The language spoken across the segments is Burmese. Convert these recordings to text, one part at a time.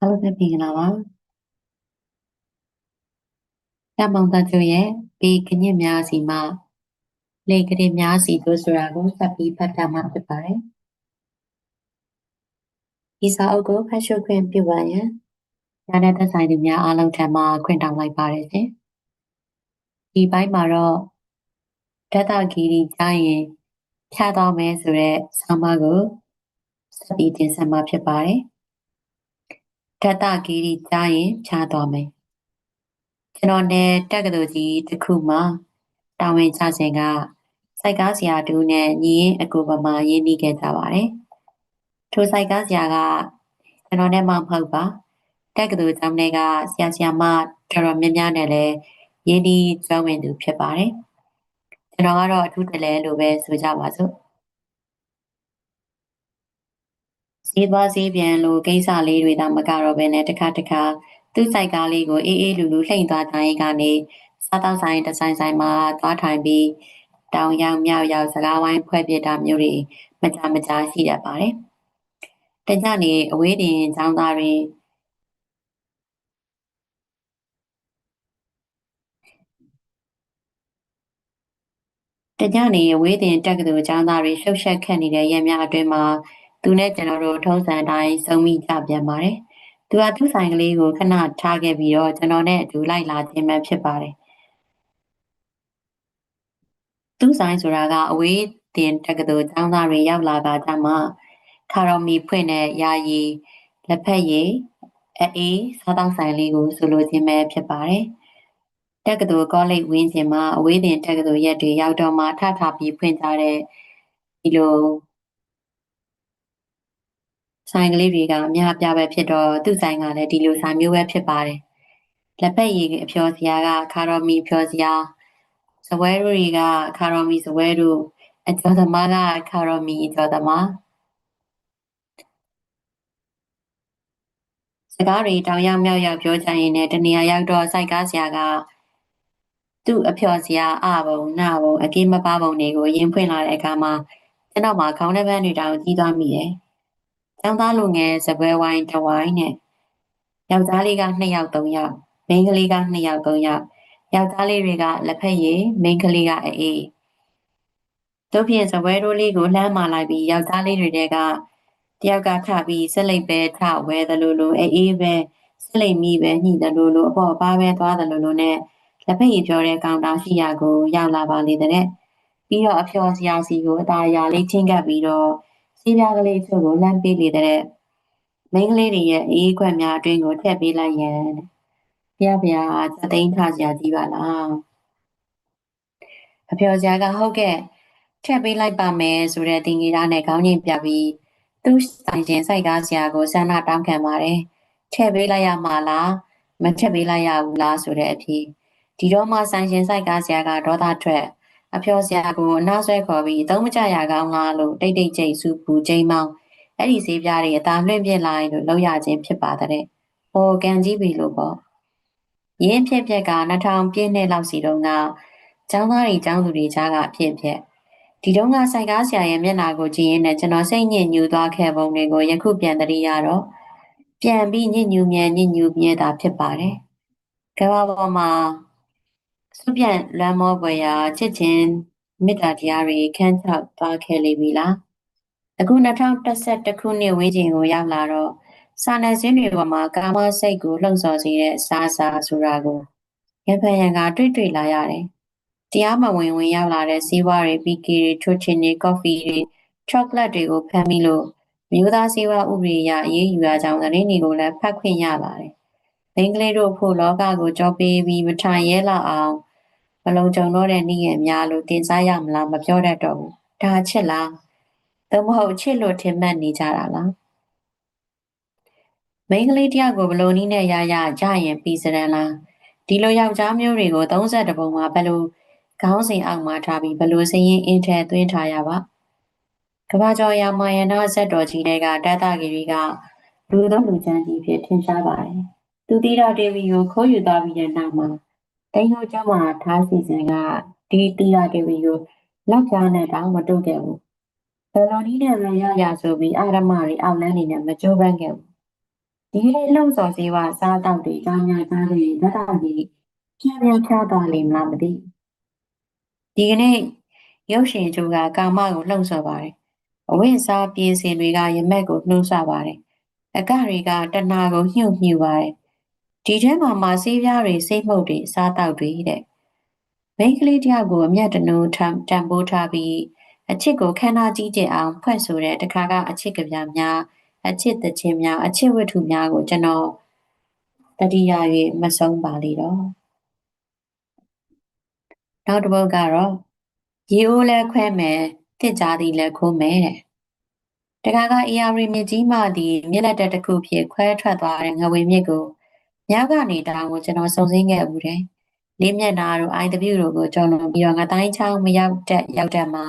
အားလုံးပဲမင်္ဂလာပါ။တမောင်တချို့ရဲ့ဒီကညစ်များစီမှာလေကလေးများစီတို့ဆိုတာကိုစပ်ပြီးဖတ်တာမှာဖြစ်ပါတယ်။ဒီစာအုပ်ကိုဖတ်ရှုခွင့်ပြုပါရန်ညာတဲ့သက်ဆိုင်သူများအားလုံးထံမှခွင့်တောင်းလိုက်ပါတယ်ရှင်။ဒီဘိုင်းမှာတော့ဒတဂီရီကြားရင်ဖြတ်သွားမယ်ဆိုတဲ့ဆောင်းပါးကိုစပ်ပြီးတင်ဆက်မှာဖြစ်ပါတယ်။ ဒတဂီရီကြားရင်ဖြားသွားမယ်ကျွန်တော်နဲ့တက္ကသိုလ်ကြီးတစ်ခုမှာတာဝန်ချစဉ်ကစိုက်ကားဆရာတူနဲ့ညီရင်အကူပမာရင်းနှီးခဲ့ကြပါတယ်ထိုစိုက်ကားဆရာကကျွန်တော်နဲ့မှမဟုတ်ပါတက္ကသိုလ်ကျောင်းထဲကဆရာဆရာမတော်တော်များများနဲ့လည်းရင်းနှီးကျွမ်းဝင်သူဖြစ်ပါတယ်ကျွန်တော်ကတော့အထူးတလဲလို့ပဲဆိုကြပါစို့ ဈေးသွားဈေးပြန်လို့ကိစ္စလေးတွေတော့မကတော့ဘဲနဲ့တစ်ခါတစ်ခါသူ့စိုက်ကားလေးကိုအေးအေးလူလူလှိမ့်သွားတိုင်းကနေစားတောက်ဆိုင်တဆိုင်ဆိုင်မှာသွားထိုင်ပြီးတောင်ရောက်မြောက်ရောက်စကားဝိုင်းဖွဲ့ပြတာမျိုးတွေမကြမကြာရှိတတ်ပါတယ်။တကြနေအဝေးတင်ចောင်းသားတွေတကြနေအဝေးတင်တက်ကတူចောင်းသားတွေလှုပ်ရှက်ခတ်နေတဲ့ရက်များအတွင်းမှာ သူနဲ့ကျွန်တော်တို့ထုံးစံတိုင်းစုံမိကြပြန်ပါတယ်။သူကသူ့ဆိုင်ကလေးကိုခဏထားခဲ့ပြီးတော့ကျွန်တော်နဲ့အတူလိုက်လာခြင်းပဲဖြစ်ပါတယ်။သူ့ဆိုင်ဆိုတာကအဝေးတင်တက္ကသိုလ်ကျောင်းသားတွေရောက်လာတာကြမှာခါရော်မီဖွင့်တဲ့ယာယီလက်ဖက်ရည်အေးစားတောင်းဆိုင်လေးကိုဆိုလိုခြင်းပဲဖြစ်ပါတယ်။တက္ကသိုလ်ကောလိပ်ဝင်းကျင်မှာအဝေးတင်တက္ကသိုလ်ရက်တွေရောက်တော့မှထထပြီးဖွင့်ကြတဲ့ဒီလို ဆိုင်ကလေးတွေကအများပြပဲဖြစ်တော့သူ့ဆိုင်ကလည်းဒီလိုဆိုင်မျိုးပဲဖြစ်ပါတယ်။လက်ဖက်ရည်အဖျော်စရာကခါရော်မီဖျော်စရာဇပွဲတို့တွေကခါရော်မီဇပွဲတို့အကျော်သမားကခါရော်မီအကျော်သမားစကားတွေတောင်ရောက်မြောက်ရောက်ပြောကြရင်လည်းတနေရာရောက်တော့စိုက်ကားဆရာကသူ့အဖျော်စရာအဘုံနာဘုံအကိမပါဘုံတွေကိုရင်ဖွင့်လာတဲ့အခါမှာကျွန်တော်မှခေါင်းထဲပန်းတွေတောင်ကြီးသွားမိတယ်။ ကျောင်းသားလူငယ်စပွဲဝိုင်းတဝိုင်းနဲ့ယောက်ျားလေးက2ယောက်3ယောက်မိန်းကလေးက2ယောက်3ယောက်ယောက်ျားလေးတွေကလက်ဖက်ရည်မိန်းကလေးကအေးတို့ဖြင့်စပွဲတိုးလေးကိုလှမ်းမာလိုက်ပြီးယောက်ျားလေးတွေတဲကတယောက်ကထပြီးဆက်လိပ်ပဲထဝဲသလိုလိုအေးပဲဆက်လိပ်မိပဲညှိသလိုလိုအပေါ်အပါပဲသွားသလိုလိုနဲ့လက်ဖက်ရည်ပြောတဲ့ကောင်တာရှိရာကိုရောက်လာပါလေတဲ့ပြီးတော့အဖျော်စရာစီကိုအသာရာလေးချင်းကပ်ပြီးတော့ စီးပြားကလေးချို့ကိုလှမ်းပေးလေတဲ့မိန်းကလေးတွေရဲ့အေးခွက်များအတွင်းကိုထည့်ပေးလိုက်ရန်တဲ့ဘုရားဘုရားသသိန်းထားစရာကြီးပါလားအဖျော်စရာကဟုတ်ကဲ့ထည့်ပေးလိုက်ပါမယ်ဆိုတဲ့တင်ကြီးသားနဲ့ခေါင်းညင်ပြပြီးသူ့ဆိုင်ရှင်စိုက်ကားစရာကိုဆန္ဒတောင်းခံပါတယ်ထည့်ပေးလိုက်ရမှာလားမထည့်ပေးလိုက်ရဘူးလားဆိုတဲ့အဖြစ်ဒီတော့မှဆိုင်ရှင်စိုက်ကားစရာကဒေါသထွက် အဖျော်စရာကိုအနာဆွဲခေါ်ပြီးသုံးမကြရကောင်းလားလို့တိတ်တိတ်ကြိတ်စုပူချိန်မောင်းအဲ့ဒီဈေးပြားတွေအသာလွင့်ပြစ်လိုက်လို့လောက်ရခြင်းဖြစ်ပါတဲ့။ဟိုကန်ကြီးပြီလို့ပေါ့ရင်းဖြစ်ဖြစ်က2000ပြည့်နှစ်လောက်စီတုန်းကကျောင်းသားတွေကျောင်းသူတွေကြားကအဖြစ်ဖြစ်ဒီတုန်းကစိုက်ကားဆရာရဲ့မျက်နှာကိုကြည့်ရင်းနဲ့ကျွန်တော်စိတ်ညစ်ညူသွားခဲ့ပုံတွေကိုယခုပြန်သတိရတော့ပြန်ပြီးညစ်ညူမြဲညစ်ညူမြဲတာဖြစ်ပါတယ်။ကမ္ဘာပေါ်မှာ စုပြန်လမ်းမောပွေရာချစ်ချင်းမေတ္တာတရားတွေခန်းချောက်သွားခဲ့လိမ့်ပြီလား။အခု2011ခုနှစ်ဝေးချိန်ကိုရောက်လာတော့စာနယ်ဇင်းတွေပေါ်မှာကာမစိတ်ကိုလှုံ့ဆော်စေတဲ့အစားအစာဆိုတာကိုရဖန်ရန်ကတွေ့တွေ့လာရတယ်။တရားမဝင်ဝင်ရောက်လာတဲ့စီးပွားတွေပီကီတွေထွတ်ချင်တွေကော်ဖီတွေချောကလက်တွေကိုဖမ်းပြီးလို့မြို့သားစီးပွားဥပဒေအရအရေးယူရကြောင်းသတင်းတွေကိုလည်းဖတ်ခွင့်ရပါတယ်။ဘင်္ဂလိတို့ဖို့လောကကိုကြောပေးပြီးမထိုင်ရဲလောက်အောင် မလုံခြုံတော့တဲ့နေ့ရက်များလို့တင်စားရမလားမပြောတတ်တော့ဘူး။ဒါချစ်လား။သို့မဟုတ်ချစ်လို့ထင်မှတ်နေကြတာလား။မိန်းကလေးတယောက်ကိုဘလို့နီးနဲ့ရရကြရင်ပြီးစရန်လားဒီလိုယောက်ျားမျိုးတွေကို32ပုံမှာဘလို့ခေါင်းစဉ်အောက်မှာထားပြီးဘလို့စရင်အင်းထဲသွင်းထားရပါကဘာကျော်ရမာယနာဇက်တော်ကြီးတွေကတတဂီရီကလူသောလူချမ်းကြီးဖြစ်ထင်ရှားပါတယ်သူတိရဒေဝီကိုခိုးယူသွားပြီးတဲ့နောက်မှာ တိန်ဟိုကျောင်းမှာထားစီစဉ်ကဒီတိရဒေဝီကိုလောက်ကြားနဲ့တောင်မတုတ်ခဲ့ဘူးဘယ်လိုနည်းနဲ့ပဲရရဆိုပြီးအာရမတွေအောက်လန်းနေနဲ့မကြိုးပမ်းခဲ့ဘူးဒီကနေ့လှုံ့ဆော်စေဝစားတောက်တွေကြောင်းများသားတွေဓာတ်တောက်ကြီးဖြန်းဖြန်းဖြားသွားလိမ့်မလားမသိဒီကနေ့ရုပ်ရှင်ကျိုးကကာမကိုလှုံ့ဆော်ပါတယ်အဝိစားပြင်စင်တွေကရမက်ကိုနှိုးဆွပါတယ်အကတွေကတဏှာကိုညှို့ညှူပါတယ် ဒီထဲမှာမာဆေးပြားတွေစိတ်မှုတ်တွေစားတောက်တွေတဲ့မိန်းကလေးတယောက်ကိုအမျက်တနိုးထတံပိုးထားပြီးအချစ်ကိုခန္ဓာကြီးကျအောင်ဖွဲ့ဆိုတဲ့တခါကအချစ်ကပြများအချစ်တခြင်းများအချစ်ဝတ္ထုများကိုကျွန်တော်တတိယ၍မဆုံးပါလေတော့နောက်တစ်ပုဒ်ကတော့ရေအိုးလဲခွဲမယ်တစ်ကြားသည်လဲခိုးမယ်တဲ့တခါကအေယာရီမြစ်ကြီးမှသည်မြစ်လက်တက်တစ်ခုဖြစ်ခွဲထွက်သွားတဲ့ငဝေမြစ်ကို မြောက်ကနေတောင်ကိုကျွန်တော်စုံစင်းခဲ့ဘူးတယ်လေးမျက်နာတို့ IW တို့ကိုကျော်လွန်ပြီးတော့ငတိုင်းချောင်းမရောက်တဲ့ရောက်တဲ့မှာ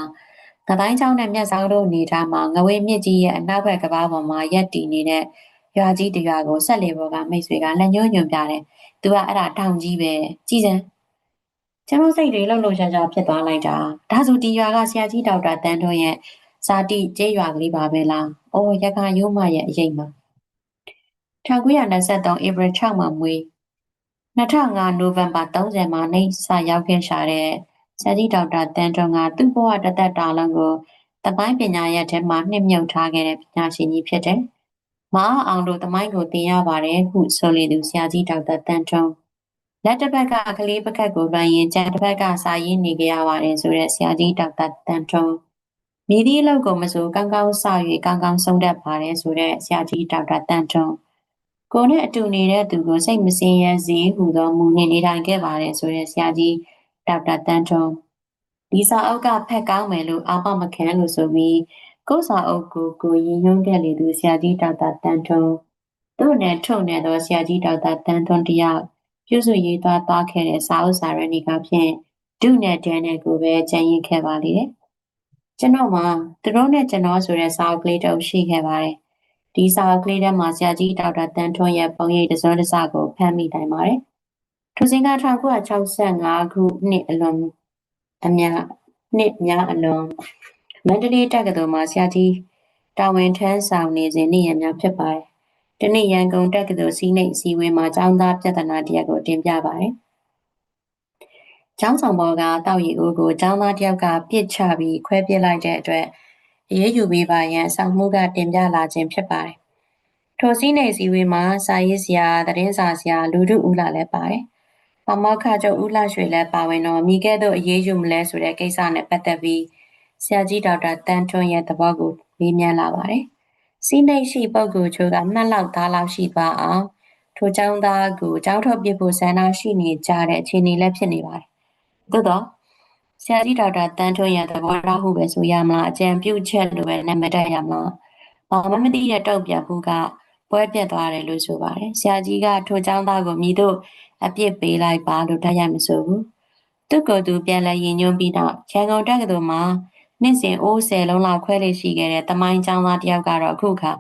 ငတိုင်းချောင်းနဲ့မြက်ဆောင်တို့နေထားမှာငဝေမြစ်ကြီးရဲ့အနောက်ဘက်ကဘာပေါ်မှာရက်တည်နေတဲ့ရွာကြီးတရွာကိုဆက်လေဘောကမိတ်ဆွေကလက်ညှိုးညွန်ပြတယ်။သူကအဲ့ဒါတောင်ကြီးပဲကြည်စမ်းကျွန်တော်စိတ်တွေလှုပ်လှုပ်ရှားရှားဖြစ်သွားလိုက်တာဒါဆိုဒီရွာကဆရာကြီးဒေါက်တာတန်းထွန်းရဲ့ဇာတိကျေးရွာကလေးပါပဲလား။အော်ရခိုင်ရိုးမရဲ့အရေးမှာ 1923ဧပြီ6မှာမွေး2005နိုဝင်ဘာ30မှာနေစာရောက်ခဲ့ရှာတဲ့ဆရာကြီးဒေါက်တာတန်ထွန်းကသူ့ဘဝတသက်တာလုံးကိုတပိုင်းပညာရဲ့ထဲမှာနှစ်မြုပ်ထားခဲ့တဲ့ပညာရှင်ကြီးဖြစ်တယ်။မအားအောင်တို့တမိုင်းကိုသင်ရပါတယ်ဟုဆိုလေသူဆရာကြီးဒေါက်တာတန်ထွန်းလက်တစ်ဖက်ကကလေးပကတ်ကိုပန်းရင်ကျန်တစ်ဖက်ကစာရေးနေကြရပါတယ်ဆိုတဲ့ဆရာကြီးဒေါက်တာတန်ထွန်းမိသည့်အလုပ်ကိုမဆိုကောင်းကောင်းစ၍ကောင်းကောင်းဆုံးတတ်ပါတယ်ဆိုတဲ့ဆရာကြီးဒေါက်တာတန်ထွန်း ကိုနဲ့အတူနေတဲ့သူကိုစိတ်မစင်ရစေဟူသောမူနဲ့နေထိုင်ခဲ့ပါတယ်ဆိုတဲ့ဆရာကြီးဒေါက်တာတန်းထွန်းဒီစာအုပ်ကဖက်ကောင်းမယ်လို့အာမမခံလို့ဆိုပြီးကိုစာအုပ်ကိုကိုရင်ယုံခဲ့လေသူဆရာကြီးဒေါက်တာတန်းထွန်းသူ့နဲ့ထုံနေသောဆရာကြီးဒေါက်တာတန်းထွန်းတယောက်ပြုစုရေးသွားသွားခဲ့တဲ့စာအုပ်စာရင်းတွေကဖြင့်ဒုနဲ့ဒန်နဲ့ကိုပဲကြံရင်ခဲ့ပါလေတယ်ကျွန်တော်မှသူတို့နဲ့ကျွန်တော်ဆိုတဲ့စာအုပ်ကလေးတုပ်ရှိခဲ့ပါတယ် ဒီစာအုပ်ကလေးထဲမှာဆရာကြီးဒေါက်တာတန်ထွန်းရဲ့ပုံရိပ်တစွန်းတစကိုဖမ်းမိနိုင်ပါတယ်။ထိုစဉ်က1965ခုနှစ်အလွန်အများနှစ်များအလွန်မန္တလေးတက္ကသိုလ်မှာဆရာကြီးတာဝန်ထမ်းဆောင်နေစဉ်နေ့ရက်များဖြစ်ပါတယ်။ဒီနေ့ရန်ကုန်တက္ကသိုလ်စီးနှိပ်စီဝေးမှာကျောင်းသားပြဿနာတရားကိုတင်ပြပါတယ်။ကျောင်းဆောင်ဘော်ကတောက်ရီဦးကိုကျောင်းသားတယောက်ကပြစ်ချပြီးခွဲပစ်လိုက်တဲ့အတွက် အရေးယူပေးပါရန်ဆောင်မှုကတင်ပြလာခြင်းဖြစ်ပါတယ်။ထိုစည်းနေစည်းဝေးမှာစာရေးဆရာသတင်းစာဆရာလူထုဦးလာလည်းပါတယ်။ပမောက္ခချုပ်ဦးလာရွှေလည်းပါဝင်တော့မိခဲ့သောအရေးယူမလဲဆိုတဲ့ကိစ္စနဲ့ပတ်သက်ပြီးဆရာကြီးဒေါက်တာတန်းထွန်းရဲ့သဘောကိုမေးမြန်းလာပါတယ်။စီးနှိပ်ရှိပုဂ္ဂိုလ်ချို့ကမှတ်လောက်သားလောက်ရှိသွားအောင်ထိုចောင်းသားကိုចောင်းထုတ်ပြဖို့ဆန္ဒရှိနေကြတဲ့အခြေအနေလည်းဖြစ်နေပါတယ်။သို့တော့ ဆရာကြီးဒေါက်တာတန်းထွန်းရသဘောထားဟုပဲဆိုရမလားအကြံပြုချက်လိုပဲနာမတက်ရမလားဘာမှမသိတဲ့တောက်ပြဘူးကပွဲပြက်သွားတယ်လို့ဆိုပါတယ်ဆရာကြီးကထိုចောင်းသားကိုမိတို့အပြစ်ပေးလိုက်ပါလို့တိုက်ရိုက်မဆိုဘူးသူကိုယ်သူပြန်လဲရင်ညွှန်းပြီးနောက်ချန်ကုန်တက်ကတော်မှာနှစ်စဉ်အိုးဆယ်လုံးလောက်ခွဲလေးရှိခဲ့တဲ့တမိုင်းចောင်းသားတယောက်ကတော့အခုခါ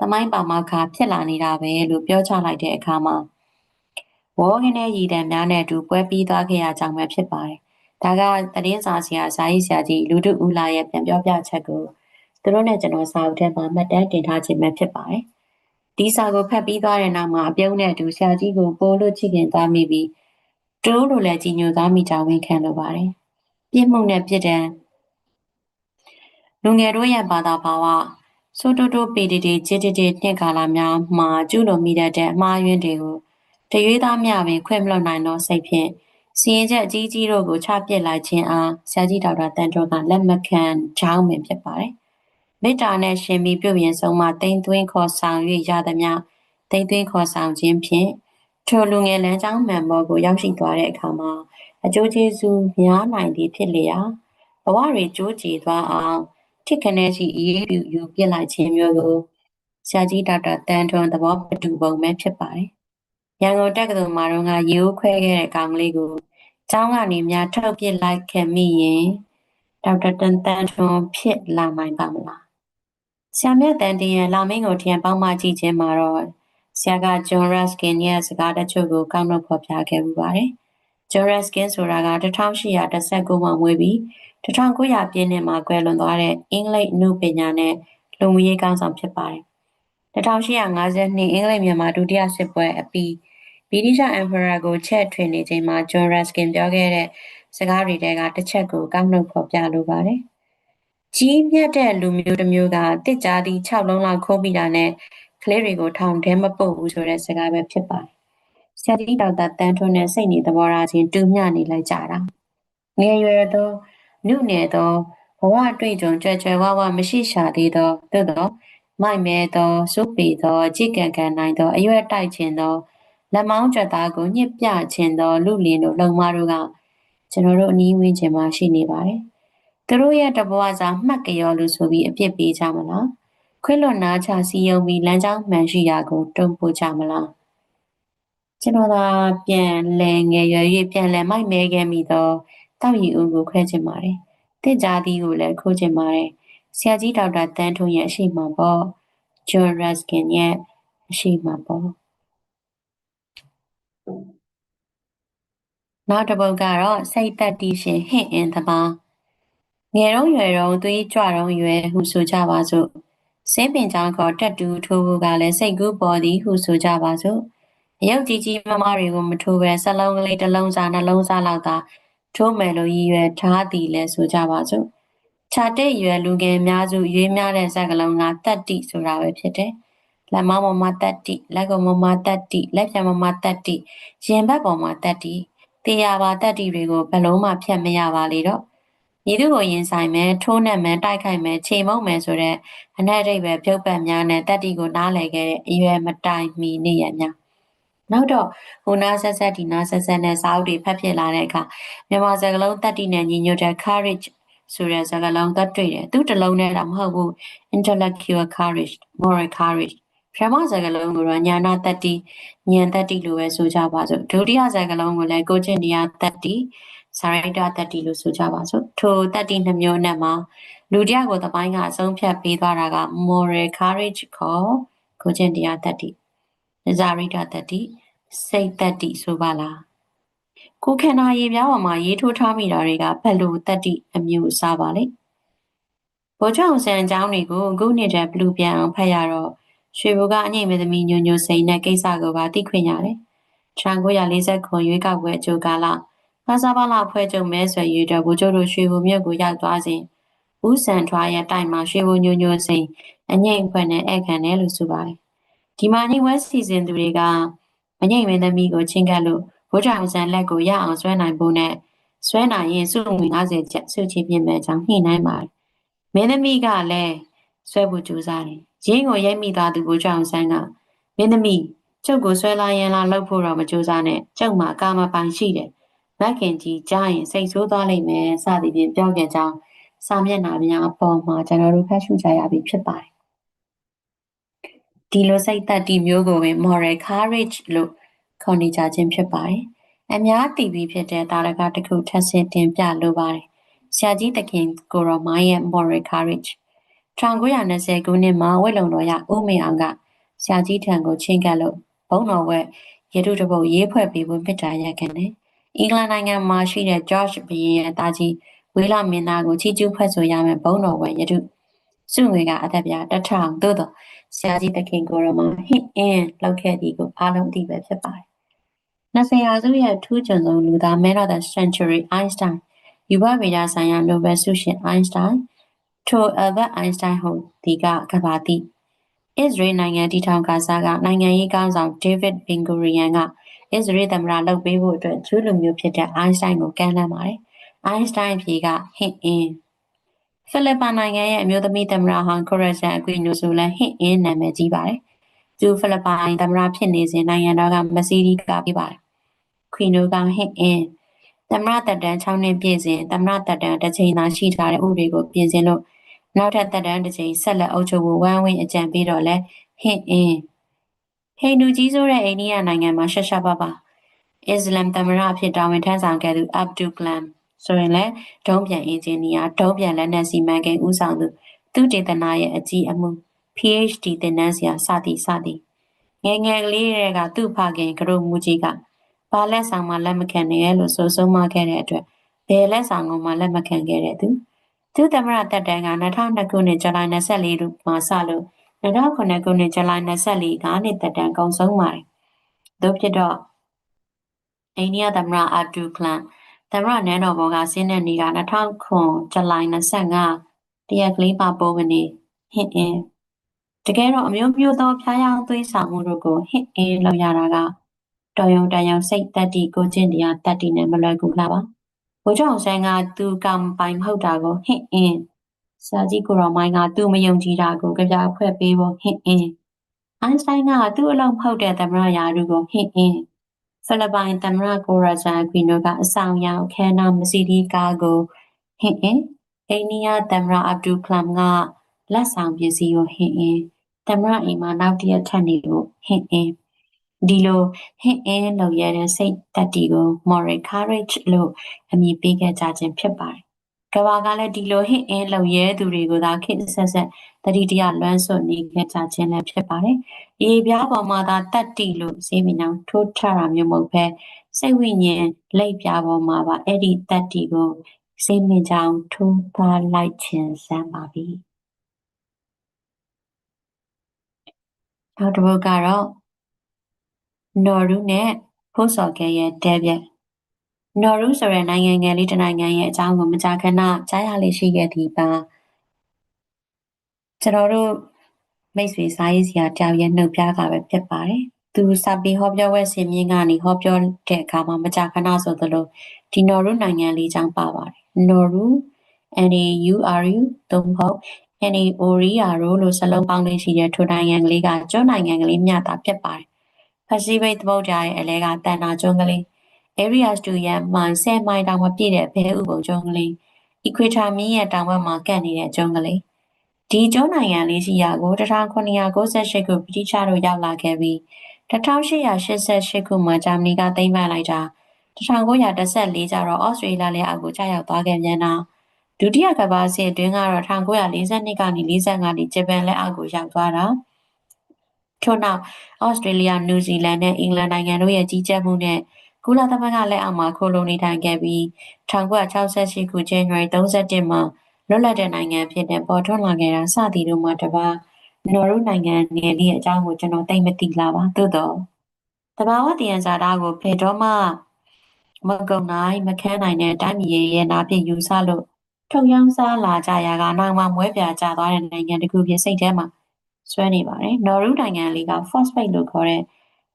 တမိုင်းပါမောက်ခါဖြစ်လာနေတာပဲလို့ပြောချလိုက်တဲ့အခါမှာဝေါကင်းတဲ့ရည်တံများနဲ့အတူပွဲပြီးသွားခဲ့ရကြောင်းပဲဖြစ်ပါတယ် ဒါကသတင်းစာဆရာဇာကြီးဆရာကြီးလူတုဦးလာရဲ့ပြန်ပြောပြချက်ကိုသူတို့နဲ့ကျွန်တော်စာအုပ်ထဲမှာမှတ်တမ်းတင်ထားခြင်းပဲဖြစ်ပါတယ်။ဒီစာကိုဖတ်ပြီးသွားတဲ့နောက်မှာအပြုံးနဲ့အတူဆရာကြီးကိုပိုးလို့ချစ်ခင်သွားမိပြီးတူတို့လည်းကြီးညိုသွားမိကြောင်းဝန်ခံလိုပါတယ်။ပြစ်မှုနဲ့ပြစ်ဒဏ်လူငယ်တို့ရဲ့ဘာသာဘာဝဆိုတိုတိုပေတီတီဂျစ်တီတီနှစ်ကာလများမှာကျူးလွန်မိတဲ့အမှားယွင်းတွေကိုတရွေးသားမြပင်ခွင့်မလွတ်နိုင်သောစိတ်ဖြင့် စီရင်ချက်အကြီးကြီးတို့ကိုချပစ်လိုက်ခြင်းအားဆရာကြီးဒေါက်တာတန်ကျော်ကလက်မခံကြောင်းပင်ဖြစ်ပါတယ်။မေတ္တာနဲ့ရှင်ပြီးပြုပြင်ဆုံးမှတိမ်သွင်းခေါ်ဆောင်၍ရသမျှတိမ်သွင်းခေါ်ဆောင်ခြင်းဖြင့်ထိုလူငယ်လမ်းကြောင်းမှန်ပေါ်ကိုရောက်ရှိသွားတဲ့အခါမှာအကျိုးကျေးဇူးများနိုင်သည်ဖြစ်လျာဘဝတွေကြိုးကြည်သွားအောင်ထိခနဲ့ရှိအေးယူယူပြစ်လိုက်ခြင်းမျိုးကိုဆရာကြီးဒေါက်တာတန်ထွန်းသဘောတူပုံပဲဖြစ်ပါတယ်။ရန်ကုန်တက္ကသိုလ်မှာတော့ငါရေဦးခွဲခဲ့တဲ့ကောင်လေးကို ကျောင်းကနေများထုတ်ပစ်လိုက်ခဲ့မိရင်ဒေါက်တာတန်တန်ထွန်းဖြစ်လာနိုင်ပါမလားဆရာမြတ်တန်တင်ရဲ့လာမင်းကိုထျံပေါင်းမှကြည့်ခြင်းမှာတော့ဆရာကဂျွန်ရက်စကင်ရဲ့စကားတချို့ကိုကောက်နှုတ်ဖော်ပြခဲ့မှုပါတယ်ဂျွန်ရက်စကင်ဆိုတာက1819မှာမွေးပြီး1900ပြည့်နှစ်မှာကွယ်လွန်သွားတဲ့အင်္ဂလိပ်နုပညာနဲ့လူမှုရေးကောင်းဆောင်ဖြစ်ပါတယ်1852အင်္ဂလိပ်မြန်မာဒုတိယစစ်ပွဲအပြီး ဗြိတိရှ်အမ်ဖရာကိုချက်ထွင်နေချိန်မှာဂျွန်ရက်စကင်ပြောခဲ့တဲ့စကားတွေတဲကတစ်ချက်ကိုကောက်နှုတ်ဖော်ပြလိုပါတယ်။ကြီးမြတ်တဲ့လူမျိုးတစ်မျိုးကတစ်ကြားသီး6လုံးလောက်ခိုးပြီးတာနဲ့ကလေးတွေကိုထောင်ထဲမပုတ်ဘူးဆိုတဲ့စကားပဲဖြစ်ပါတယ်။ဆရာကြီးဒေါက်တာတန်းထွန်းနဲ့စိတ်နေသဘောထားချင်းတူမျှနေလိုက်ကြတာ။ငယ်ရွယ်သောနုနယ်သောဘဝတွေ့ကြုံကြွယ်ကြွယ်ဝဝမရှိရှာသေးသောသို့သောမိုက်မဲသောစုပေသောကြည်ကန်ကန်နိုင်သောအရွက်တိုက်ခြင်းသော လက်မောင်းကြွက်သားကိုညှစ်ပြခြင်းသောလူလင်တို့လုံမတို့ကကျွန်တော်တို့အနီးဝန်းကျင်မှာရှိနေပါတယ်။သူတို့ရဲ့တဘဝစာမှတ်ကြော်လို့ဆိုပြီးအပြစ်ပေးကြမလား။ခွင့်လွတ်နာချစီယုံပြီးလမ်းကြောင်းမှန်ရှိရာကိုတွန်းပို့ကြမလား။ကျွန်တော်သာပြန်လဲငယ်ရွယ်၍ပြန်လဲမိုက်မဲခဲ့မိသောတောက်ရီဦးကိုခွဲချင်ပါတယ်။တစ်ကြားသီးကိုလည်းခိုးချင်ပါတယ်။ဆရာကြီးဒေါက်တာတန်းထွန်းရဲ့အရှိမပေါ့။ဂျွန်ရက်စကင်ရဲ့အရှိမပေါ့။ နောက်တစ်ပုဒ်ကတော့စိတ်သက်တီးရှင်ဟင့်အင်းသမားငယ်တော့ရွယ်တော့သွေးကြွတော့ရွယ်ဟုဆိုကြပါစို့စင်းပင်ကြောင့်ခေါ်တက်တူထိုးဖို့ကလည်းစိတ်ကူးပေါ်သည်ဟုဆိုကြပါစို့အယုတ်ကြီးကြီးမမတွေကိုမထိုးပဲစလုံးကလေးတစ်လုံးစားနှလုံးစားလောက်သာထိုးမယ်လို့ရည်ရွယ်ထားသည်လဲဆိုကြပါစို့ခြာတဲ့ရွယ်လူငယ်အများစုရွေးများတဲ့စက်ကလုံးကတက်တိဆိုတာပဲဖြစ်တယ်လက်မောင်းပေါ်မှာတက်တိလက်ကုံပေါ်မှာတက်တိလက်ပြန်ပေါ်မှာတက်တိရင်ဘတ်ပေါ်မှာတက်တိ တရားပါတက်တီတွေကိုဘလုံးမှဖြတ်မရပါလေတော့မည်သူကိုရင်ဆိုင်မယ်ထိုးနှက်မယ်တိုက်ခိုက်မယ်ချိန်မုံမယ်ဆိုတဲ့အနက်အိပဲပြုတ်ပတ်များနဲ့တက်တီကိုနားလည်ခဲ့တဲ့အရွယ်မတိုင်မီနေရများနောက်တော့ဟိုနာဆက်ဆက်ဒီနာဆက်ဆက်နဲ့စာအုပ်တွေဖတ်ဖြစ်လာတဲ့အခါမြန်မာစကားလုံးတက်တီနဲ့ညီညွတ်တဲ့ courage ဆိုတဲ့စကားလုံးသက်တွေ့တယ်သူတလုံးနဲ့တော့မဟုတ်ဘူး intellectual courage moral courage ပထမစကားလုံးကိုတော့ညာနာတတ္တိဉာဏ်တတ္တိလို့ပဲဆိုကြပါစို့ဒုတိယစကားလုံးကိုလည်းကိုချင်းတရားတတ္တိစာရိတ္တတတ္တိလို့ဆိုကြပါစို့ထိုတတ္တိနှမျိုးနဲ့မှာလူတရားကိုတပိုင်းကအဆုံးဖြတ်ပေးသွားတာက moral courage ခေါ်ကိုချင်းတရားတတ္တိဇာရိတ္တတတ္တိစိတ်တတ္တိဆိုပါလားကိုခန္ဓာရေပြားပေါ်မှာရေးထိုးထားမိတာတွေကဘယ်လိုတတ္တိအမျိုးအစားပါလဲဗောချောင်ဆန်အကြောင်းတွေကိုအခုနှစ်တည်းဘလူးပြန်အောင်ဖတ်ရတော့ ရွှေဘိုကအငိမ့်မသမီးညိုညိုစိန်တဲ့ကိစ္စကိုပါသိခွင့်ရတယ်။1940ခုရွေးကောက်ပွဲအကျိုးကာလဖာစာပါလာဖွဲ့ချုပ်မဲဆွယ်ရေးတော့ဗိုလ်ချုပ်တို့ရွှေဘိုမြို့ကိုရောက်သွားစဉ်ဦးစံထွားရဲ့တိုင်မှာရွှေဘိုညိုညိုစိန်အငိမ့်ဖွဲ့နဲ့ဧကန်တယ်လို့ဆိုပါတယ်။ဒီမှာညိဝဲစီစဉ်သူတွေကအငိမ့်မသမီးကိုချင်းကပ်လို့ဗိုလ်ချုပ်ဆန်လက်ကိုရအောင်ဆွဲနိုင်ဖို့နဲ့ဆွဲနိုင်ရင်စုငွေ90ကျပ်စုချပြင်မဲ့ကြောင်းညှိနှိုင်းပါတယ်။မင်းသမီးကလည်းဆွဲဖို့ကြိုးစားတယ် ရင်းကိုရိုက်မိသွားသူကိုကြောင်ဆန်းကမင်းသမီးကျုပ်ကိုဆွဲလာရင်လာလှုပ်ဖို့တော့မကြိုးစားနဲ့ကျုပ်မှာကာမပိုင်ရှိတယ်မက်ခင်ကြီးကြားရင်စိတ်ဆိုးသွားလိမ့်မယ်စသည်ဖြင့်ပြောခဲ့ကြောင်းစာမျက်နှာများအပေါ်မှာကျွန်တော်တို့ဖတ်ရှုကြရပြီဖြစ်ပါတယ်ဒီလိုစိတ်သက်တည်မျိုးကိုပင် moral courage လို့ခေါ်နေကြခြင်းဖြစ်ပါတယ်အများတည်ပြီးဖြစ်တဲ့တာရကတစ်ခုထပ်ဆင့်တင်ပြလိုပါတယ်ဆရာကြီးတခင်ကိုရောမိုင်းရဲ့ moral courage 1920ခုနှစ်မှာဝက်လုံတော်ရဦးမေအောင်ကဆရာကြီးထံကိုချင်းကပ်လို့ဘုံတော်ဝက်ရေထုတပုတ်ရေးဖွဲ့ပေးဖို့မြစ်တာရက်ခံတယ်။အင်္ဂလန်နိုင်ငံမှာရှိတဲ့ George ဘုရင်ရဲ့တာကြီးဝေလာမင်းသားကိုချီးကျူးဖွဲ့ဆိုရမယ်ဘုံတော်ဝက်ရေထုစုငွေကအသက်ပြတထောင်သို့တော့ဆရာကြီးတခင်ကိုရမဟစ်အင်းလောက်ခဲ့သည်ကိုအားလုံးသိပဲဖြစ်ပါတယ်။20ရာစုရဲ့ထူးချွန်ဆုံးလူသား Man of the Century Einstein ယူဘဗေဒဆိုင်ရာ Nobel ဆုရှင် Einstein ထိုအယ်ဘတ်အိုင်စတိုင်းဟုဒီကကဘာတိအစ္စရေးနိုင်ငံတည်ထောင်ကာစားကနိုင်ငံရေးကောင်းဆောင်ဒေးဗစ်ဘင်ဂူရီယန်ကအစ္စရေးသမ္မတလုပ်ပေးဖို့အတွက်ဂျူးလူမျိုးဖြစ်တဲ့အိုင်းစတိုင်းကိုကမ်းလှမ်းပါတယ်။အိုင်းစတိုင်းဖြေကဟင့်အင်းဖိလစ်ပိုင်နိုင်ငံရဲ့အမျိုးသမီးသမ္မတဟောင်းကိုရက်ဆန်အကွီနိုဆိုလည်းဟင့်အင်းနာမည်ကြီးပါတယ်။ဂျူးဖိလစ်ပိုင်သမ္မတဖြစ်နေစဉ်နိုင်ငံတော်ကမစီဒီကပြပါတယ်။ခွီနိုကဟင့်အင်းသမ္မတတက်တန်း6နှစ်ပြည့်စဉ်သမ္မတတက်တန်းတစ်ချိန်သာရှိထားတဲ့ဥပဒေကိုပြင်ဆင်လို့ နောက်ထပ်သက်တမ်းတစ်ချိန်ဆက်လက်အုပ်ချုပ်ဖို့ဝမ်းဝင်းအကြံပေးတော့လဲဟင့်အင်းဟိန္ဒူကြီးဆိုတဲ့အိန္ဒိယနိုင်ငံမှာရှက်ရှက်ပါပါအစ္စလမ်သမ္မတအဖြစ်တာဝန်ထမ်းဆောင်ခဲ့သူအဗ်ဒူကလမ်ဆိုရင်လည်းဒုံးပြန်အင်ဂျင်နီယာဒုံးပြန်လက်နက်စီမံကိန်းဦးဆောင်သူသူတေသနာရဲ့အကြီးအမှု PhD သင်တန်းဆရာစသည်စသည်ငယ်ငယ်ကလေးတွေကသူ့ဖခင်ကရုမူကြီးကဘာလက်ဆောင်မှလက်မခံနဲ့လို့ဆိုဆုံးမခဲ့တဲ့အတွက်ဘယ်လက်ဆောင်ကိုမှလက်မခံခဲ့တဲ့သူ သူသမရတက်တန်းက2002ခုနှစ်ဇူလိုင်24ရက်မှာစလို့2009ခုနှစ်ဇူလိုင်24ကနှစ်သက်တမ်းကုန်ဆုံးပါတယ်။သို့ဖြစ်တော့အိန္ဒိယသမ္မတအာဒူကလန်သမ္မတနန်းတော်ဘောကဆင်းတဲ့နေ့က2009ဇူလိုင်25တရက်ကလေးပါပိုးမနေဟင့်အင်းတကယ်တော့အမျိုးမျိုးသောဖျားယောင်းသွေးဆောင်မှုတို့ကိုဟင့်အင်းလောက်ရတာကတော်ရုံတန်ရုံစိတ်တက်တီကိုချင်းတရားတက်တီနဲ့မလွယ်ကူလားပါဘိုး ကျောင်းဆိုင်ကသူကံပိုင်မဟုတ်တာကိုဟင့်အင်းစာကြီးကိုရောမိုင်းကသူ့မယုံကြည်တာကိုကြပြဖွဲ့ပေးဖို့ဟင့်အင်းအိုင်းစတိုင်းကသူ့အလုံးမဟုတ်တဲ့သမရယာတို့ကိုဟင့်အင်းဖိလစ်ပိုင်သမရကိုရာဂျာကွီနိုကအဆောင်ရောက်ခဲနာမစီဒီကာကိုဟင့်အင်းအိန္ဒိယသမရအဗ်ဒူကလမ်ကလက်ဆောင်ပစ္စည်းကိုဟင့်အင်းသမရအိမ်မှာနောက်တရက်ထပ်နေကိုဟင့်အင်း ဒီလိုဟင့်အင်းလုပ်ရတဲ့စိတ်တက်တီကို moral courage လို့အမည်ပေးခဲ့ကြခြင်းဖြစ်ပါတယ်။ကဘာကလည်းဒီလိုဟင့်အင်းလုပ်ရဲသူတွေကိုသာခေတ်ဆက်ဆက်တတိတရလွမ်းဆွနေခဲ့ကြခြင်းလည်းဖြစ်ပါတယ်။ရေပြားပေါ်မှာသာတက်တီလို့ဈေးပင်အောင်ထိုးထတာမျိုးမဟုတ်ဘဲစိတ်ဝိညာဉ်လက်ပြားပေါ်မှာပါအဲ့ဒီတက်တီကိုစိတ်မြင့်ကြောင်ထိုးထားလိုက်ခြင်းစမ်းပါပြီ။နောက်တစ်ပုဒ်ကတော့ နော်ရူးနဲ့ဖို့စော်ကဲရဲ့တဲပြက်နော်ရူးဆိုတဲ့နိုင်ငံငယ်လေးတစ်နိုင်ငံရဲ့အကြောင်းကိုမကြာခဏကြားရလေးရှိခဲ့သည်ပါကျွန်တော်တို့မိတ်ဆွေစာရေးဆရာတယောက်ရဲ့နှုတ်ပြတာပဲဖြစ်ပါတယ်သူစာပေဟောပြောဝဲစင်မြင့်ကနေဟောပြောတဲ့အခါမှာမကြာခဏဆိုသလိုဒီနော်ရူးနိုင်ငံလေးကြောင်းပါပါတယ်နော်ရူး N A U R U သို့မဟုတ် N A O R I A လို့စလုံးပေါင်းလေးရှိတဲ့ထိုနိုင်ငံကလေးကကျွန်းနိုင်ငံကလေးမြတာဖြစ်ပါတယ် ပစိဖိတ်သမုဒ္ဒရာရဲ့အလဲကတန်တာကျွန်းကလေး Areas 2ရန်မိုင်10မိုင်တောင်မပြည့်တဲ့ဘဲဥပုံကျွန်းကလေး Equator မြင်းရဲ့တောင်ဘက်မှာကပ်နေတဲ့ကျွန်းကလေးဒီကျွန်းနိုင်ငံလေးရှိရာကို1998ခုဗြိတိရှတို့ရောက်လာခဲ့ပြီး1888ခုမှာဂျာမနီကသိမ်းပိုက်လိုက်တာ1914ကျတော့ဩစတြေးလျလည်းအောက်ကိုကျရောက်သွားခဲ့ပြန်တာဒုတိယကမ္ဘာစစ်အတွင်းကတော့1942ကနေ45နှစ်ဂျပန်လက်အောက်ကိုရောက်သွားတာ ထို့နောက်ဩစတြေးလျနယူးဇီလန်နဲ့အင်္ဂလန်နိုင်ငံတို့ရဲ့ကြီးကြပ်မှုနဲ့ကုလသမဂ္ဂလက်အောက်မှာခိုလုံနေထိုင်ခဲ့ပြီး1968ခုဇန်နဝါရီ31မှာလွတ်လပ်တဲ့နိုင်ငံဖြစ်တဲ့ပေါ်ထွန်းလာခဲ့တာစသည်တို့မှတပါနော်ရူနိုင်ငံငယ်လေးအကြောင်းကိုကျွန်တော်သိမသိလာပါသို့တော့တဘာဝတယံဇာတာကိုဘယ်တော့မှမကုံနိုင်မခန်းနိုင်တဲ့တိုင်းပြည်ရဲ့နာဖြင့်ယူဆလို့ထုတ်ရောင်းစားလာကြရာကနောက်မှမွဲပြကြသွားတဲ့နိုင်ငံတစ်ခုဖြစ်စိတ်ထဲမှာ ဆွဲနေပါတယ်။နော်ရူနိုင်ငံလေးက phosphate လို့ခေါ်တဲ့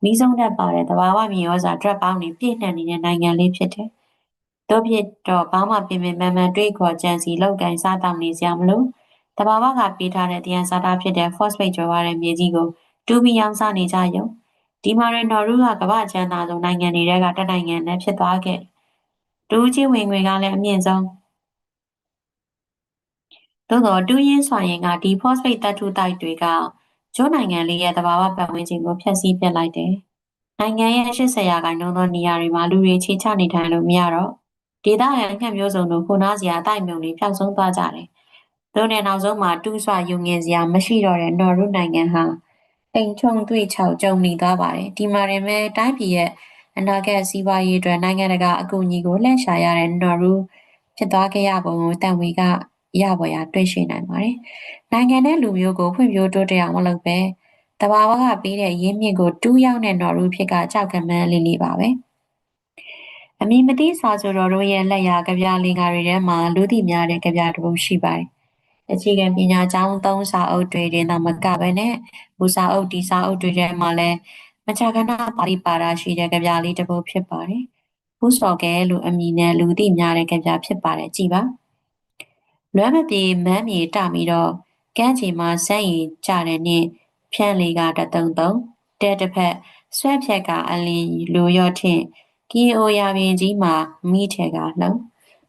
မီးစုံဓာတ်ပါတဲ့သဘာဝမြေဩဇာ drug ပေါင်းတွေပြည့်နှံ့နေတဲ့နိုင်ငံလေးဖြစ်တယ်။တို့ဖြစ်တော့ဘာမှပြင်ပင်မှန်မှန်တွေးခေါ်ကြံစီလောက်ကန်စားတောင်းနေစရာမလို။တဘာဝကပေးထားတဲ့တရားစားတာဖြစ်တဲ့ phosphate ကျော်ရတဲ့မြေကြီးကိုတူပြီးရောင်းစားနေကြရုံ။ဒီမှာရနော်ရူကကမ္ဘာချမ်းသာဆုံးနိုင်ငံတွေကတနိုင်ငံနဲ့ဖြစ်သွားခဲ့။တူးချင်းဝင်ငွေကလည်းအမြင့်ဆုံး သို့သောတူးရင်းစွာရင်ကဒီ phosphate သတ္တုတိုက်တွေကကျွန်းနိုင်ငံလေးရဲ့သဘာဝပတ်ဝန်းကျင်ကိုဖျက်ဆီးပစ်လိုက်တယ်။နိုင်ငံရဲ့80ရာခိုင်နှုန်းသောနေရာတွေမှာလူတွေခြေချနေထိုင်လို့မရတော့ဒေသခံငှက်မျိုးစုံတို့ခုနားစရာအတိုက်မြုံတွေဖျောက်ဆုံးသွားကြတယ်။သို့နဲ့နောက်ဆုံးမှာတူးဆွယူငင်စရာမရှိတော့တဲ့နော်ရုနိုင်ငံဟာအိမ်ချုံတွေ့ချောက်ကြုံနေသွားပါတယ်။ဒီမှာရင်ပဲတိုင်းပြည်ရဲ့အနာဂတ်စီးပွားရေးအတွက်နိုင်ငံတကာအကူအညီကိုလှည့်ရှာရတဲ့နော်ရူဖြစ်သွားခဲ့ရပုံကိုတန်ဝေက ရပေါ်ရာတွေ့ရှိနိုင်ပါတယ်။နိုင်ငံနဲ့လူမျိုးကိုဖွံ့ဖြိုးတိုးတက်အောင်မလုပ်ပဲတဘာဝကပေးတဲ့ရင်းမြစ်ကိုတူးရောက်တဲ့နော်ရူဖြစ်ကကြောက်ကမန်းလေးလေးပါပဲ။အမည်မသိစာဆိုတော်တို့ရဲ့လက်ရာကြပြလင်္ကာတွေထဲမှာလူသိများတဲ့ကြပြတစ်ပုဒ်ရှိပါတယ်။အခြေခံပညာကျောင်းသုံးစာအုပ်တွေတင်တော့မကပဲနဲ့ဘူစာအုပ်ဒီစာအုပ်တွေထဲမှာလည်းမချခဏပါဠိပါတာရှိတဲ့ကြပြလေးတစ်ပုဒ်ဖြစ်ပါတယ်။ဘုစော်ကဲလို့အမည်နဲ့လူသိများတဲ့ကြပြဖြစ်ပါတယ်ကြည်ပါ။ လွမ်းမပြေမမ်းမြေတပြီးတော့ကန်းချီမှာစမ်းရည်ကြတဲ့နှစ်ဖြန့်လေးကတတုံတုံတဲတစ်ဖက်ဆွဲဖြက်ကအလင်းလိုရော့ထင်ကီအိုယာပင်ကြီးမှာမိထဲကလှုံ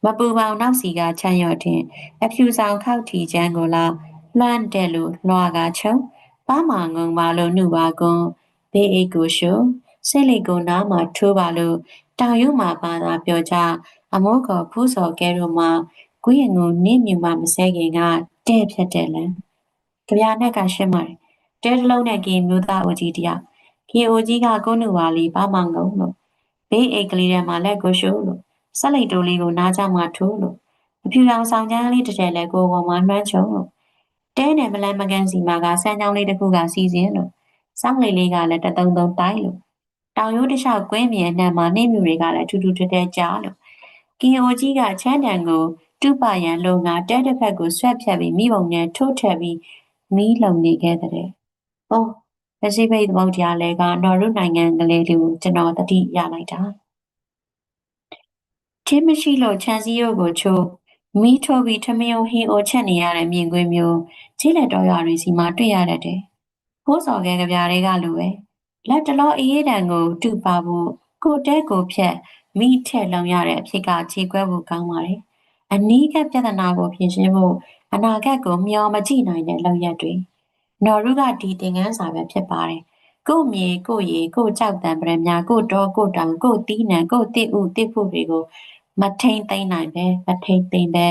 မပူပေါင်နောက်စီကချမ်းရော့ထင်အဖြူဆောင်ခောက်ထီချမ်းကိုလာလှမ်းတဲ့လို့လွှာကချုံပါမငုံပါလို့နှုပါကွန်းဘေးအိတ်ကိုရှုစိတ်လေးကိုနားမှာထိုးပါလို့တောင်ရုံမှာပါတာပြောကြအမောကဖူးစော်ကဲတို့မှာ ကိုယ့်ရင်ကိုနင့်မြူမမဆဲခင်ကတဲ့ဖြတ်တဲ့လမ်းကြပြာနဲ့ကရှင်းပါတယ်တဲတလုံးနဲ့ကင်းမျိုးသားအိုကြီးတယောက်ကင်းအိုကြီးကကိုနှုပါလေးပါမောင်ကုန်လို့ဘေးအိတ်ကလေးထဲမှာလက်ကိုရှိုးလို့ဆက်လိုက်တိုးလေးကိုနားကြမှာထိုးလို့အဖြူရောင်ဆောင်ချမ်းလေးတစ်ထည်လဲကိုပေါ်မှာနှွမ်းချုံလို့တဲနဲ့မလန်မကန်စီမှာကဆန်းချောင်းလေးတစ်ခုကစီစဉ်လို့စောင်းလေးလေးကလည်းတသုံးသုံးတိုင်းလို့တောင်ရိုးတစ်လျှောက်ကွင်းမြေအနှံ့မှာနှိမ့်မြူတွေကလည်းထူးထူးတဲတဲကြားလို့ကီယိုကြီးကချမ်းတန်ကို တူပရန်လုံကတဲတစ်ဖက်ကိုဆွဲဖြတ်ပြီးမိဘုံနဲ့ထိုးထက်ပြီးမီးလုံနေခဲ့တဲ့။အိုးပစိဖိတ်သမုဒ္ဒရာလဲကနော်ရုနိုင်ငံကလေးတွေကိုကျွန်တော်တတိရလိုက်တာ။ချင်းမရှိလို့ခြံစည်းရိုးကိုချိုးမီးထိုးပြီးထမင်းဟင်းအိုချက်နေရတဲ့မြင်ကွင်းမျိုးခြေလက်တော်ရွာတွေစီမှာတွေ့ရတတ်တယ်။ဖိုးစော်ကဲကြပြားတွေကလိုပဲလက်တလောအေးတံကိုတူပါဖို့ကိုတဲကိုဖြက်မိထက်လုံရတဲ့အဖြစ်ကခြေကွဲဖို့ကောင်းပါတယ်။ အနီးကပြဿနာကိုဖြေရှင်းဖို့အနာဂတ်ကိုမျှော်မကြည့်နိုင်တဲ့လောက်ရက်တွေနော်ရုကဒီသင်ခန်းစာပဲဖြစ်ပါတယ်။ကို့မြေကို့ရေကို့ကြောက်တံပရမများကို့တော်ကို့တောင်ကို့တီးနံကို့တစ်ဥတစ်ဖို့တွေကိုမထိန်သိမ့်နိုင်ပဲမထိန်သိမ့်ပဲ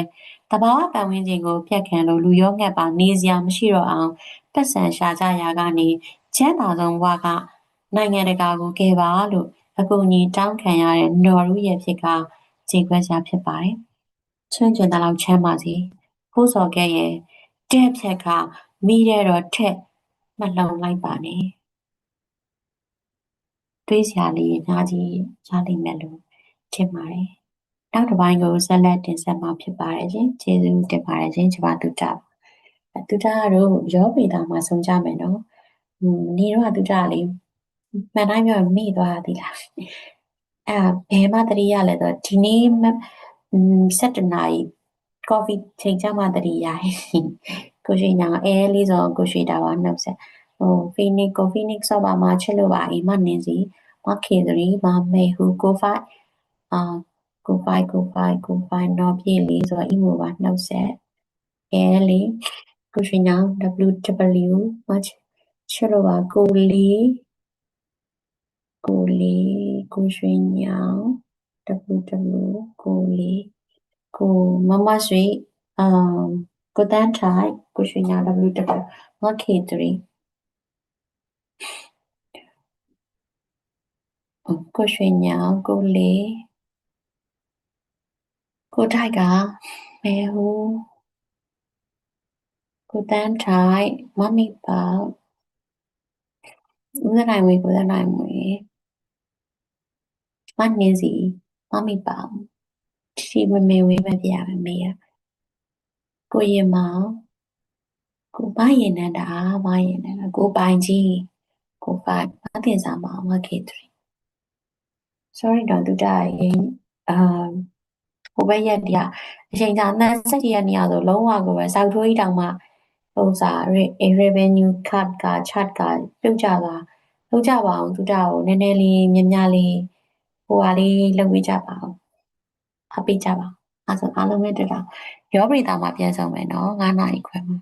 တဘာဝပတ်ဝန်းကျင်ကိုပြက်ခံလို့လူရောငှက်ပါနေစရာမရှိတော့အောင်ပတ်စံရှာကြရာကနေချမ်းသာဆုံးဘဝကနိုင်ငံတကာကိုကယ်ပါလို့အကူအညီတောင်းခံရတဲ့နော်ရူရဲ့ဖြစ်ကခြေခွဲစရာဖြစ်ပါတယ်။ ချွန်းချင်တဲ့လောက်ချမ်းပါစေ။ဖိုးစော်ကဲရဲ့တဲ့ဖြက်ကမိတဲ့တော့ထက်နှလုံးလိုက်ပါနဲ့။တွေးစရာလေးအများကြီးရလိမ့်မယ်လို့ထင်ပါတယ်။နောက်တစ်ပိုင်းကိုဆက်လက်တင်ဆက်မှာဖြစ်ပါတယ်ရှင်။ကျေးဇူးတင်ပါတယ်ရှင်။ကျွန်မတူတာ။တူတာကတော့ရောပေတာမှာဆုံးကြမယ်နော်။ဟိုနေတော့တူတာလေးမှန်တိုင်းပြောမိသွားသည်လား။အဲဘယ်မှတတိရလဲတော့ဒီနေ့ 7နာရီ coffee ချိန်ကြမှတတိရကိုရွှေညာအဲလေးစောကိုရွှေတာပါနှုတ်ဆက်ဟို phoenix ကို phoenix ဆော့ပါမှာချစ်လို့ပါအိမ်မနင်းစီမခေသရီမမေဟူကိုဖိုင်အာကိုဖိုင်ကိုဖိုင်ကိုဖိုင်တော့ပြေးလေးဆိုတော့ email ပါနှုတ်ဆက်အဲလေးကိုရွှေညာ ww မချစ်လို့ပါကိုလေးကိုလေးကိုရွှေညာ ww ကိုလေးကိုမမရွှေအမ်ကိုတန်းထိုင်ကိုရွှေညာ ww မခေ3ကိုရွှေညာကိုလေးကိုထိုက်ကမဲဟူကိုတန်းထိုင်မမီပါဦးဇနိုင်ဝေကိုဇနိုင်ဝေ မနင်းစီမမီပါတီမမေဝေးမပြရမမေရကိုရင်မောင်ကိုဘရင်နန္ဒာဘရင်နန္ဒာကိုပိုင်ကြီးကိုပိုင်မတင်စားမအောင်မခေ3 sorry တော့သူတာရင်အာဟိုဘက်ရက်တည်းအချိန်ကြာနှက်ဆက်တရက်နေရဆိုလုံးဝကိုပဲစောက်ထိုးကြီးတောင်မှဟိုစာ revenue card က chart ကပြုတ်ကြတာလုပ်ကြပါအောင်သူတာကိုနည်းနည်းလေးမြများလေး ဟိုဟာလေးလုပ်ပေးကြပါအောင်အပေးကြပါအဲဆိုအားလုံးပဲတက်တာရောပရိသတ်မှာပြန်ဆောင်မယ်နော်9နာရီခွဲမှာ